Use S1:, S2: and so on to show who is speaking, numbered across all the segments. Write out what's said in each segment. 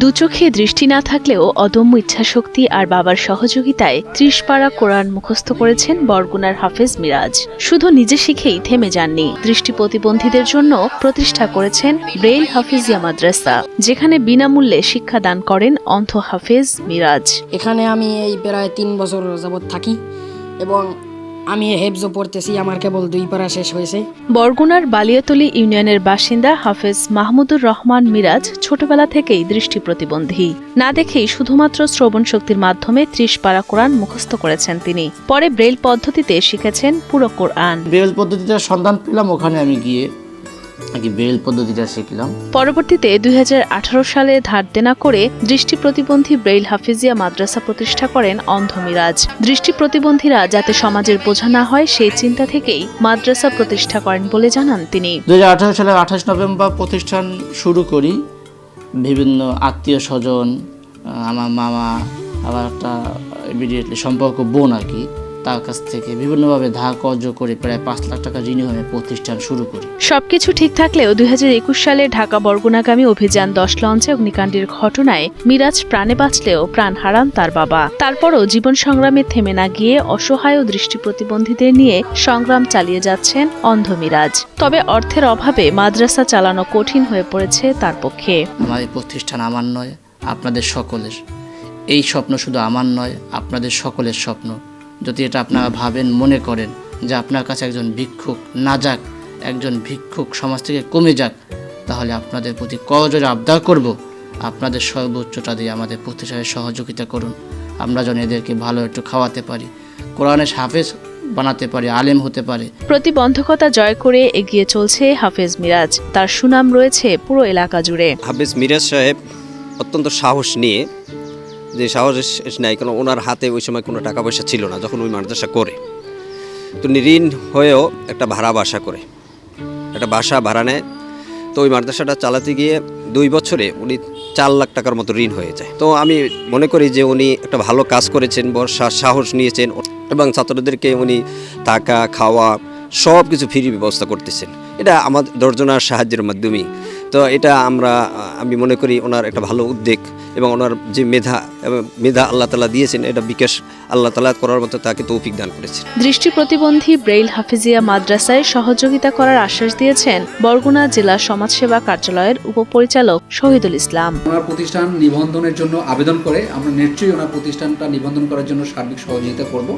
S1: দুচোখে দৃষ্টি না থাকলেও অদম্য ইচ্ছাশক্তি আর বাবার সহযোগিতায় ত্রিশ পাড়া কোরআন মুখস্থ করেছেন বরগুনার হাফেজ মিরাজ। শুধু নিজে শিখেই থেমে যাননি। দৃষ্টি প্রতিবন্ধীদের জন্য প্রতিষ্ঠা করেছেন ব্রেইল হাফিজিয়া মাদ্রাসা, যেখানে বিনামূল্যে শিক্ষাদান করেন অন্ধ হাফেজ মিরাজ।
S2: এখানে আমি এই প্রায় তিন বছর যাবৎ থাকি এবং আমি হেফজো পড়তেছি আমার কেবল দুই পারা শেষ হয়েছে।
S1: বরগুনার বালিয়াতলি ইউনিয়নের বাসিন্দা হাফেজ মাহমুদুর রহমান মিরাজ ছোটবেলা থেকেই দৃষ্টি প্রতিবন্ধী। না দেখেই শুধুমাত্র শ্রবণ শক্তির মাধ্যমে ত্রিশ পারা কোরআন মুখস্থ করেছেন তিনি। পরে ব্রেল পদ্ধতিতে শিখেছেন পুরো কোরআন।
S3: ব্রেল পদ্ধতিতে সন্ধান পেলাম ওখানে আমি গিয়ে। কি বেল পদ্ধতিটা শিখলাম।
S1: পরবর্তীতে দুই হাজার আঠারো সালে ধার দেনা করে দৃষ্টি প্রতিবন্ধী ব্রেইল হাফিজিয়া মাদ্রাসা প্রতিষ্ঠা করেন অন্ধ মিরাজ দৃষ্টি প্রতিবন্ধীরা যাতে সমাজের বোঝা না হয় সেই চিন্তা থেকেই মাদ্রাসা প্রতিষ্ঠা করেন বলে জানান তিনি।
S3: দু হাজার সালের আঠাশ নভেম্বর প্রতিষ্ঠান শুরু করি। বিভিন্ন আত্মীয় স্বজন আমার মামা আবার একটা ইমিডিয়েটলি সম্পর্ক বোন আর কি। তার কাছ থেকে বিভিন্নভাবে ধার কর্য করে প্রায় পাঁচ লাখ টাকা ঋণ হয়ে প্রতিষ্ঠান শুরু করি।
S1: সবকিছু ঠিক থাকলেও দু হাজার একুশ সালে ঢাকা বরগুনাগামী অভিযান দশ লঞ্চে অগ্নিকাণ্ডের ঘটনায় মিরাজ প্রাণে বাঁচলেও প্রাণ হারান তার বাবা। তারপরও জীবন সংগ্রামে থেমে না গিয়ে অসহায় ও দৃষ্টি প্রতিবন্ধীদের নিয়ে সংগ্রাম চালিয়ে যাচ্ছেন অন্ধ মিরাজ। তবে অর্থের অভাবে মাদ্রাসা চালানো কঠিন হয়ে পড়েছে তার পক্ষে।
S3: আমার এই প্রতিষ্ঠান আমার নয় আপনাদের সকলের। এই স্বপ্ন শুধু আমার নয় আপনাদের সকলের স্বপ্ন। যদি এটা আপনারা ভাবেন মনে করেন যে আপনার কাছে একজন ভিক্ষুক না যাক একজন ভিক্ষুক সমাজ থেকে কমে যাক তাহলে আপনাদের প্রতি করজোরে আবদার করব। আপনাদের সর্বোচ্চটা দিয়ে আমাদের প্রতিষ্ঠানের সহযোগিতা করুন। আমরা যেন এদেরকে ভালো একটু খাওয়াতে পারি কোরআনের হাফেজ বানাতে পারি আলেম হতে পারে।
S1: প্রতিবন্ধকতা জয় করে এগিয়ে চলছে হাফেজ মিরাজ। তার সুনাম রয়েছে পুরো এলাকা জুড়ে।
S4: হাফেজ মিরাজ সাহেব অত্যন্ত সাহস নিয়ে যে সাহস নেয় কারণ ওনার হাতে ওই সময় কোনো টাকা পয়সা ছিল না, যখন ওই মাদ্রাসা করে। তো উনি ঋণ হয়েও একটা ভাড়া বাসা করে। একটা বাসা ভাড়া নেয়। তো ওই মাদ্রাসাটা চালাতে গিয়ে দুই বছরে উনি চার লাখ টাকার মতো ঋণ হয়ে যায়। তো আমি মনে করি যে উনি একটা ভালো কাজ করেছেন, বড় সাহস নিয়েছেন এবং ছাত্রদেরকে উনি থাকা, খাওয়া সব কিছু ফ্রি ব্যবস্থা করতেছেন। এটা আমাদের দর্জনার সাহায্যের মাধ্যমেই। তো এটা আমরা আমি মনে করি ওনার একটা ভালো উদ্যোগ এবং ওনার যে মেধা এবং মেধা আল্লাহ তালা দিয়েছেন এটা বিকাশ আল্লাহ তালা করার মতো তাকে তৌফিক দান করেছেন।
S1: দৃষ্টি প্রতিবন্ধী ব্রেইল হাফিজিয়া মাদ্রাসায় সহযোগিতা করার আশ্বাস দিয়েছেন বরগুনা জেলা সমাজসেবা কার্যালয়ের উপপরিচালক শহীদুল ইসলাম।
S5: ওনার প্রতিষ্ঠান নিবন্ধনের জন্য আবেদন করে আমরা নিশ্চয়ই ওনার প্রতিষ্ঠানটা নিবন্ধন করার জন্য সার্বিক সহযোগিতা করব।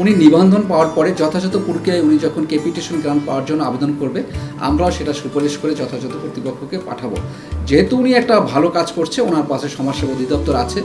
S5: উনি নিবন্ধন পাওয়ার পরে যথাযথ প্রক্রিয়ায় উনি যখন ক্যাপিটেশন গ্রান্ট পাওয়ার জন্য আবেদন করবে, আমরাও সেটা সুপারিশ করে যথাযথ কর্তৃপক্ষকে পাঠাবো। যেহেতু উনি একটা ভালো কাজ করছে, ওনার পাশে সমাজসেবা অধিদপ্তর আছে